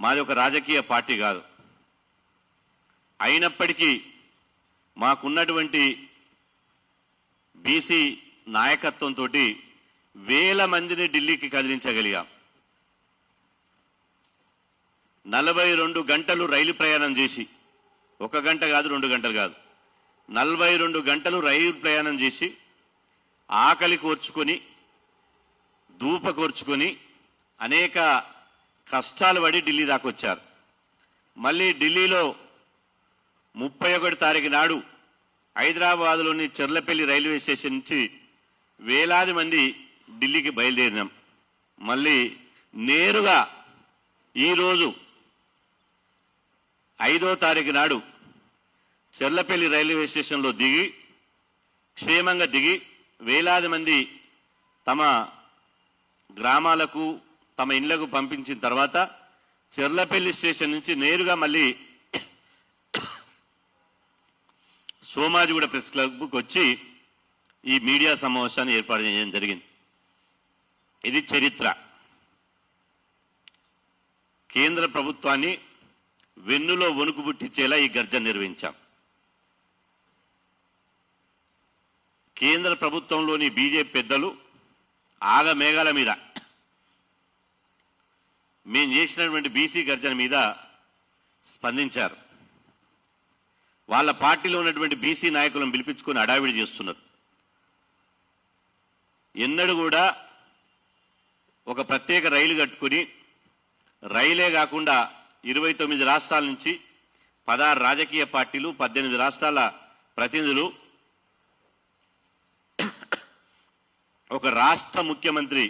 మాది ఒక రాజకీయ పార్టీ కాదు. అయినప్పటికీ మాకున్నటువంటి బీసీ నాయకత్వంతో వేల మందిని ఢిల్లీకి కదిలించగలిగాం. నలభై రెండు గంటలు రైలు ప్రయాణం చేసి ఒక గంట కాదు రెండు గంటలు కాదు. నలభై రెండు గంటలు రైలు ప్రయాణం చేసి ఆకలి కోర్చుకొని దూప కోర్చుకొని అనేక కష్టాలు పడి ఢిల్లీ దాకా వచ్చారు మళ్ళీ ఢిల్లీలో ముప్పై ఒకటి తారీఖు నాడు హైదరాబాద్లోని చెర్లపల్లి రైల్వే స్టేషన్ నుంచి వేలాది మంది ఢిల్లీకి బయలుదేరినాం. మళ్ళీ నేరుగా ఈరోజు ఐదో తారీఖు నాడు చెర్లపల్లి రైల్వే స్టేషన్లో దిగి క్షేమంగా దిగి వేలాది మంది తమ గ్రామాలకు తమ ఇళ్ళకు పంపించిన తర్వాత చెర్లపల్లి స్టేషన్ నుంచి నేరుగా మళ్ళీ సోమాజిగూడ ప్రెస్ క్లబ్కి వచ్చి ఈ మీడియా సమావేశాన్ని ఏర్పాటు చేయడం జరిగింది. ఇది చరిత్ర. కేంద్ర ప్రభుత్వాన్ని వెన్నులో వణుకు పుట్టించేలా ఈ గర్జన నిర్వహించాం. కేంద్ర ప్రభుత్వంలోని బీజేపీ పెద్దలు ఆగమేఘాల మీద మేము చేసినటువంటి బీసీ గర్జన మీద స్పందించారు. వాళ్ళ పార్టీలో ఉన్నటువంటి బీసీ నాయకులను పిలిపించుకొని అడావిడి చేస్తున్నారు. ఎన్నడూ కూడా ఒక ప్రత్యేక రైలు కట్టుకుని రైలే కాకుండా ఇరవై తొమ్మిది రాష్ట్రాల నుంచి పదహారు రాజకీయ పార్టీలు పద్దెనిమిది రాష్ట్రాల ప్రతినిధులు ఒక రాష్ట్ర ముఖ్యమంత్రి